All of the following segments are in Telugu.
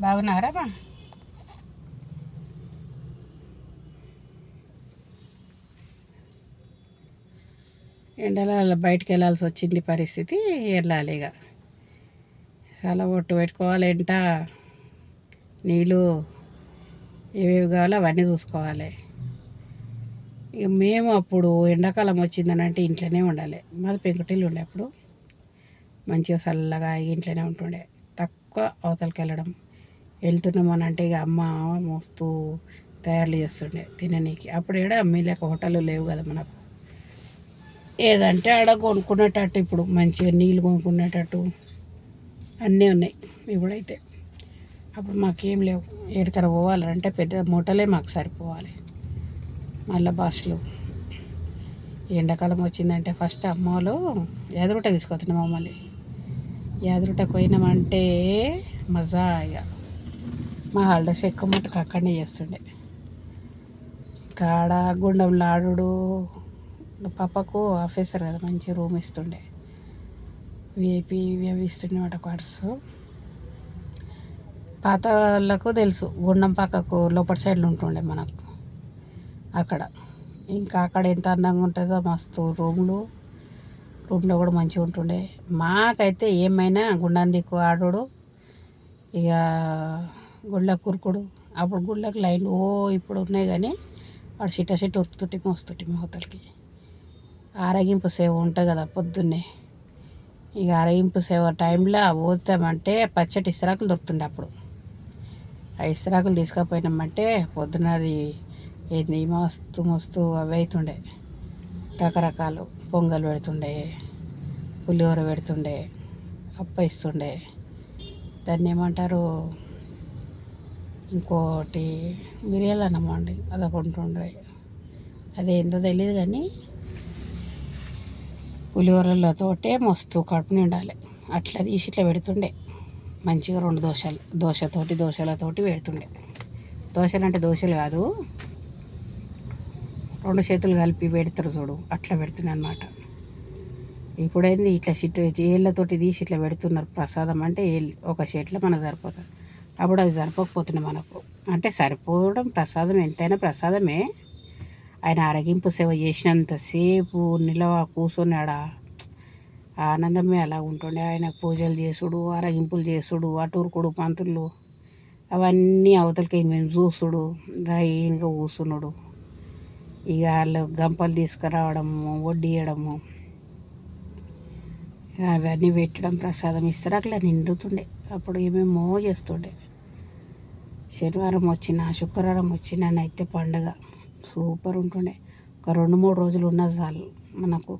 బాగున్నారా మా ఎండల బయటికి వెళ్ళాల్సి వచ్చింది పరిస్థితి వెళ్ళాలి ఇక. చాలా ఒట్టు పెట్టుకోవాలి ఎంట. నీళ్ళు ఏవేవి కావాలో అవన్నీ చూసుకోవాలి. ఇక మేము అప్పుడు ఎండాకాలం వచ్చిందని అంటే ఇంట్లోనే ఉండాలి. మాది పెంకుటిల్లు ఉండే అప్పుడు. మంచిగా చల్లగా ఇంట్లోనే ఉంటుండే. తక్కువ అవతలకి వెళ్ళడం. వెళ్తున్నామని అంటే ఇక అమ్మ మోస్తూ తయారు చేస్తుండే తిననీకి. అప్పుడు ఏడా అమ్మి లేక హోటళ్ళు లేవు కదా మనకు. ఏదంటే ఆడ కొనుక్కునేటట్టు ఇప్పుడు మంచిగా నీళ్ళు కొనుక్కునేటట్టు అన్నీ ఉన్నాయి ఇప్పుడైతే. అప్పుడు మాకేం లేవు. ఏడుతర పోవాలంటే పెద్ద మూటలే మాకు సరిపోవాలి. మళ్ళీ బస్సులు. ఎండాకాలం వచ్చిందంటే ఫస్ట్ అమ్మలో ఎదురుట తీసుకొస్తున్నాం మమ్మల్ని. ఎదురుటకు పోయినామంటే మజా ఇక మా హాలిడేస్ ఎక్కువ మటుకు అక్కడనే చేస్తుండే. కాడ గుండంలో ఆడుడు పాపకు ఆఫీసర్ కదా మంచి రూమ్ ఇస్తుండే. విఐపి అవి ఇస్తుండే మాట క్వార్టర్స్. పాత వాళ్ళకు తెలుసు గుండం పక్కకు లోపల సైడ్లో ఉంటుండే మనకు అక్కడ. ఇంకా అక్కడ ఎంత అందంగా ఉంటుందో మస్తు రూమ్లు. రూమ్లో కూడా మంచిగా ఉంటుండే. మాకైతే ఏమైనా గుండం దిక్కు ఆడుడు ఇక గుళ్ళకు కురుకుడు. అప్పుడు గుళ్ళకు లైన్ ఓ ఇప్పుడు ఉన్నాయి కానీ వాడు చిట్ట చిట్ట ఉరుకుతుంటే మోస్తుంటే అవతలకి ఆరగింపు సేవ ఉంటుంది కదా పొద్దున్నే. ఇక ఆరగింపు సేవ టైంలో పోతామంటే పచ్చటి ఇస్తరాకులు దొరుకుతుండే అప్పుడు. ఆ ఇస్తరాకులు తీసుకుపోయినామంటే పొద్దున అది ఏంది మస్తు మస్తు అవి అవుతుండే. రకరకాలు పొంగల్ పెడుతుండే పులిహోర పెడుతుండే అప్ప ఇస్తుండే. దాన్ని ఏమంటారు? ఇంకోటి మిరియాల అండి అదొకటి ఉంటుండే అదేందో తెలియదు కానీ పులిహోరలతోటే మస్తు కడుపు నిండాలి. అట్లా తీసి ఇట్లా పెడుతుండే. మంచిగా రెండు దోశలు దోశతోటి దోశలతోటి పెడుతుండే. దోశలు అంటే దోశలు కాదు రెండు చేతులు కలిపి పెడతారు చూడు అట్లా పెడుతుండే అనమాట ఇప్పుడైంది ఇట్లా షిట్ ఏళ్ళతోటి తీసి ఇట్లా పెడుతున్నారు ప్రసాదం అంటే ఏళ్ళు ఒక చెట్ల మనకు సరిపోతుంది. అప్పుడు అది సరిపోకపోతుంది మనకు. అంటే సరిపోవడం ప్రసాదం ఎంతైనా ప్రసాదమే. ఆయన అరగింపు సేవ చేసినంతసేపు నిలవ కూర్చున్నాడా ఆనందమే అలా ఉంటుండే. ఆయన పూజలు చేసుడు అరగింపులు చేసుడు అటూరుకుడు పంతులు అవన్నీ అవతలకి మేము చూసుడు ఇంకా కూర్చున్నాడు ఇక వాళ్ళు గంపలు తీసుకురావడము వడ్డీయడము అవన్నీ పెట్టడం ప్రసాదం ఇస్తారు. అట్లా నిండుతుండే. అప్పుడు ఏమేమో చేస్తుండే. శనివారం వచ్చిన శుక్రవారం వచ్చిన అయితే పండగ. సూపర్ ఉంటుండే. ఒక రెండు మూడు రోజులు ఉన్న చాలు మనకు.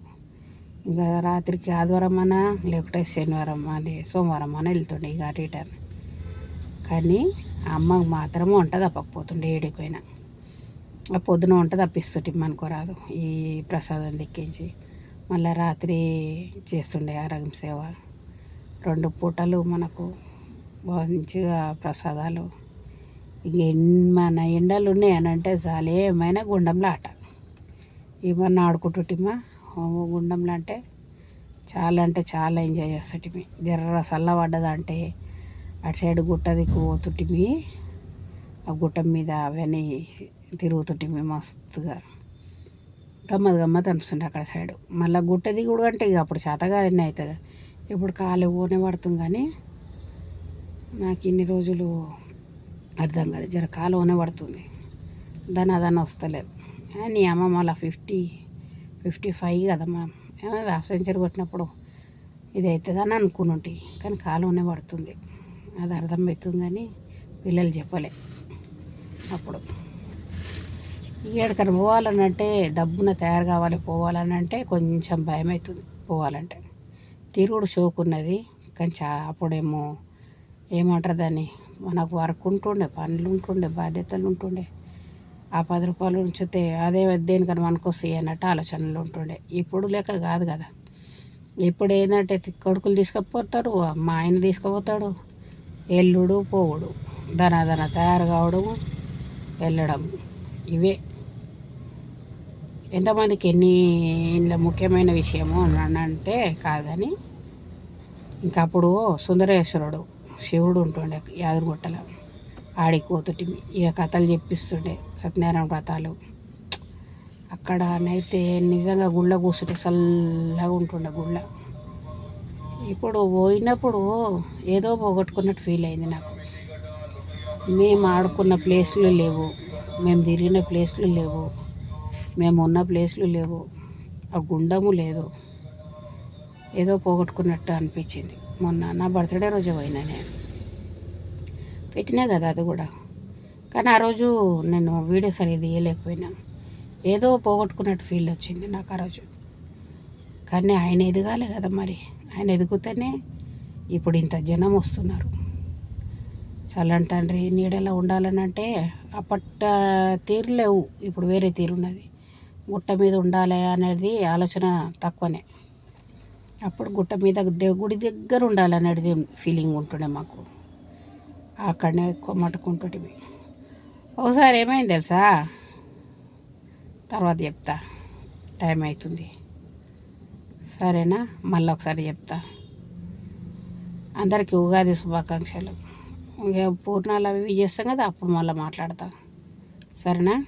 ఇంకా రాత్రికి ఆదివారం అనా లేకుంటే శనివారం అని సోమవారం అని వెళ్తుండే ఇక రిటర్న్ కానీ అమ్మకు మాత్రం వంట తప్పకపోతుండే ఏడిపోయినా ఆ పొద్దున వంట తప్పిస్తుంటే అనుకోరాదు ఈ ప్రసాదం దిక్కించి మళ్ళీ రాత్రి చేస్తుండే ఆరోగ్యం సేవ. రెండు పూటలు మనకు మంచిగా ప్రసాదాలు. ఇంక మన ఎండలు ఉన్నాయనంటే చాలు ఏమైనా గుండంలో ఆట. ఏమన్నా ఆడుకుంటుంటిమా? గుండంలో అంటే చాలా అంటే చాలా ఎంజాయ్ చేస్తుంటిమి. జర్ర చల్లబడ్డదంటే అటు సైడ్ గుట్ట దిక్కు పోతుంటిమి. ఆ గుట్ట మీద అవన్నీ తిరుగుతుంటిమి మస్తుగా. గమ్మత్ గమ్మత్ అనిపిస్తుండే అక్కడ సైడ్. మళ్ళీ గుట్ట దిగుడు అంటే ఇక అప్పుడు చేతగా అవుతుంది ఇప్పుడు కాలు పోనే పడుతుంది కానీ నాకు ఇన్ని రోజులు అర్థం కాదు జర కాలువనే పడుతుంది. దాని అదన వస్తలేదు. నీ అమ్మ మళ్ళీ ఫిఫ్టీ ఫిఫ్టీ ఫైవ్ కదా మనం. హాఫ్ సెంచరీ కొట్టినప్పుడు ఇది అవుతుందని అనుకున్నట్టు కానీ కాలువనే పడుతుంది. అది అర్థమవుతుంది కానీ పిల్లలు చెప్పలే అప్పుడు. ఏడకని పోవాలనంటే డబ్బున తయారు కావాలి పోవాలని అంటే కొంచెం భయం అవుతుంది పోవాలంటే. తిరుగుడు షోకున్నది కానీ చా అప్పుడేమో ఏమంటారు దాన్ని? మనకు వర్క్ ఉంటుండే పనులు ఉంటుండే బాధ్యతలు ఉంటుండే ఆ పది రూపాయలు ఉంచితే అదే దేనికని మనకు వస్తాయి అన్నట్టు ఆలోచనలు ఉంటుండే ఇప్పుడు లెక్క కాదు కదా. ఇప్పుడు ఏంటంటే కొడుకులు తీసుకుపోతారు మా ఆయన తీసుకుపోతాడు. ఎల్లుడు పోవుడు ధనాధన తయారు కావడము వెళ్ళడం ఇవే. ఎంతమందికి ఎన్ని ఇంట్లో ముఖ్యమైన విషయము అని అంటే కాదు కానీ ఇంకా అప్పుడు సుందరేశ్వరుడు శివుడు ఉంటుండే యాదగిరిగుట్టలో ఆడి కోతుటి ఇక కథలు చెప్పిస్తుండే సత్యనారాయణ వ్రతాలు. అక్కడనైతే నిజంగా గుళ్ళ కూర్చుంటే చల్లగా ఉంటుండే గుళ్ళ. ఇప్పుడు పోయినప్పుడు ఏదో పోగొట్టుకున్నట్టు ఫీల్ అయింది నాకు. మేము ఆడుకున్న ప్లేస్లు లేవు మేము తిరిగిన ప్లేస్లు లేవు. మేము ఉన్న ప్లేస్లు లేవు. ఆ గుండము లేదు. ఏదో పోగొట్టుకున్నట్టు అనిపించింది. మొన్న నా బర్త్డే రోజు పోయినా నేను. పెట్టినా కదా అది కూడా. కానీ ఆ రోజు నేను వీడియో సరిగ్గా తీయలేకపోయినా. ఏదో పోగొట్టుకున్నట్టు ఫీల్ వచ్చింది నాకు ఆ రోజు. కానీ ఆయన ఎదగాలి కదా మరి. ఆయన ఎదుగుతూనే ఇప్పుడు ఇంత జనం వస్తున్నారు. చల్లని తండ్రి నీడలో ఉండాలని అంటే అప్పట తీరు లేవు. ఇప్పుడు వేరే తీరు ఉన్నది. గుట్ట మీద ఉండాలి అనేది ఆలోచన తక్కువనే. అప్పుడు గుట్ట మీద గుడి దగ్గర ఉండాలనేది ఫీలింగ్ ఉంటుండే మాకు. అక్కడనే ఎక్కువ మట్టుకుంటుంటివి ఒకసారి ఏమైంది తెలుసా? తర్వాత చెప్తా. టైం అవుతుంది సరేనా? మళ్ళీ ఒకసారి చెప్తా. అందరికీ ఉగాది శుభాకాంక్షలు. ఇక పూర్ణాలు అవి చేస్తాం కదా అప్పుడు మళ్ళీ మాట్లాడతా. సరేనా?